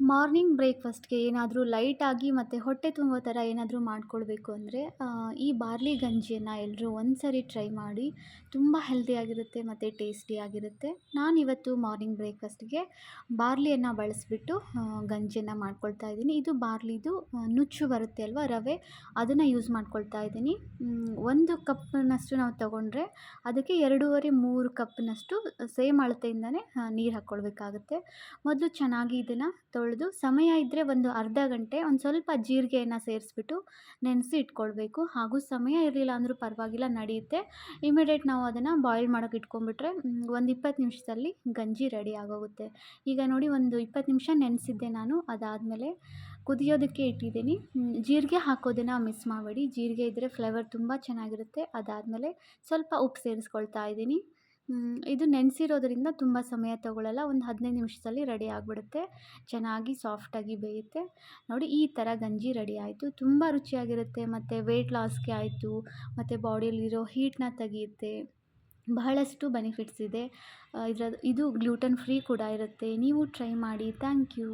Morning ಬ್ರೇಕ್ಫಾಸ್ಟ್ಗೆ ಏನಾದರೂ ಲೈಟಾಗಿ ಮತ್ತು ಹೊಟ್ಟೆ ತುಂಬೋ ಥರ ಏನಾದರೂ ಮಾಡಿಕೊಳ್ಬೇಕು ಅಂದರೆ ಈ ಬಾರ್ಲಿ ಗಂಜಿಯನ್ನು ಎಲ್ಲರೂ ಒಂದು ಸರಿ ಟ್ರೈ ಮಾಡಿ ತುಂಬ ಹೆಲ್ದಿಯಾಗಿರುತ್ತೆ ಮತ್ತು ಟೇಸ್ಟಿಯಾಗಿರುತ್ತೆ ನಾನಿವತ್ತು ಮಾರ್ನಿಂಗ್ ಬ್ರೇಕ್ಫಾಸ್ಟ್ಗೆ ಬಾರ್ಲಿಯನ್ನು ಬಳಸಿಬಿಟ್ಟು ಗಂಜಿಯನ್ನು ಮಾಡ್ಕೊಳ್ತಾ ಇದ್ದೀನಿ. ಇದು ಬಾರ್ಲಿದು ನುಚ್ಚು ಬರುತ್ತೆ ಅಲ್ವಾ, ರವೆ? ಅದನ್ನು ಯೂಸ್ ಮಾಡ್ಕೊಳ್ತಾ ಇದ್ದೀನಿ. ಒಂದು ಕಪ್ನಷ್ಟು ನಾವು ತಗೊಂಡ್ರೆ ಅದಕ್ಕೆ ಎರಡೂವರೆ ಮೂರು ಕಪ್ನಷ್ಟು ಸೇಮ್ ಅಳತೆಯಿಂದನೇ ನೀರು ಹಾಕ್ಕೊಳ್ಬೇಕಾಗುತ್ತೆ ಮೊದಲು ಚೆನ್ನಾಗಿ ಇದನ್ನು ತೊಳೆದು ಸಮಯ ಇದ್ದರೆ ಒಂದು ಅರ್ಧ ಗಂಟೆ ಒಂದು ಸ್ವಲ್ಪ ಜೀರಿಗೆಯನ್ನು ಸೇರಿಸ್ಬಿಟ್ಟು ನೆನೆಸಿ ಇಟ್ಕೊಳ್ಬೇಕು. ಹಾಗೂ ಸಮಯ ಇರಲಿಲ್ಲ ಅಂದರೂ ಪರವಾಗಿಲ್ಲ, ನಡೆಯುತ್ತೆ. ಇಮಿಡಿಯೇಟ್ ನಾವು ಅದನ್ನು ಬಾಯ್ಲ್ ಮಾಡೋಕೆ ಇಟ್ಕೊಂಡ್ಬಿಟ್ರೆ ಒಂದು ಇಪ್ಪತ್ತು ನಿಮಿಷದಲ್ಲಿ ಗಂಜಿ ರೆಡಿ ಆಗೋಗುತ್ತೆ. ಈಗ ನೋಡಿ ಒಂದು ಇಪ್ಪತ್ತು ನಿಮಿಷ ನೆನೆಸಿದ್ದೆ ನಾನು, ಅದಾದಮೇಲೆ ಕುದಿಯೋದಕ್ಕೆ ಇಟ್ಟಿದ್ದೀನಿ. ಜೀರಿಗೆ ಹಾಕೋದನ್ನು ಮಿಸ್ ಮಾಡಬೇಡಿ. ಜೀರಿಗೆ ಇದ್ದರೆ ಫ್ಲೇವರ್ ತುಂಬ ಚೆನ್ನಾಗಿರುತ್ತೆ. ಅದಾದಮೇಲೆ ಸ್ವಲ್ಪ ಉಪ್ಪು ಸೇರಿಸ್ಕೊಳ್ತಾ ಇದ್ದೀನಿ. ಇದು ನೆನೆಸಿರೋದ್ರಿಂದ ತುಂಬ ಸಮಯ ತೊಗೊಳ್ಳಲ್ಲ ಒಂದು ಹದಿನೈದು ನಿಮಿಷದಲ್ಲಿ ರೆಡಿ ಆಗಿಬಿಡುತ್ತೆ. ಚೆನ್ನಾಗಿ ಸಾಫ್ಟಾಗಿ ಬೇಯುತ್ತೆ. ನೋಡಿ, ಈ ಥರ ಗಂಜಿ ರೆಡಿ ಆಯಿತು. ತುಂಬ ರುಚಿಯಾಗಿರುತ್ತೆ. ಮತ್ತು ವೆಯ್ಟ್ ಲಾಸ್ಗೆ ಆಯಿತು. ಮತ್ತು ಬಾಡಿಯಲ್ಲಿರೋ ಹೀಟನ್ನ ತೆಗೆಯುತ್ತೆ. ಬಹಳಷ್ಟು ಬೆನಿಫಿಟ್ಸ್ ಇದೆ. ಇದರ ಇದು ಗ್ಲೂಟನ್ ಫ್ರೀ ಕೂಡ ಇರುತ್ತೆ. ನೀವು ಟ್ರೈ ಮಾಡಿ. Thank you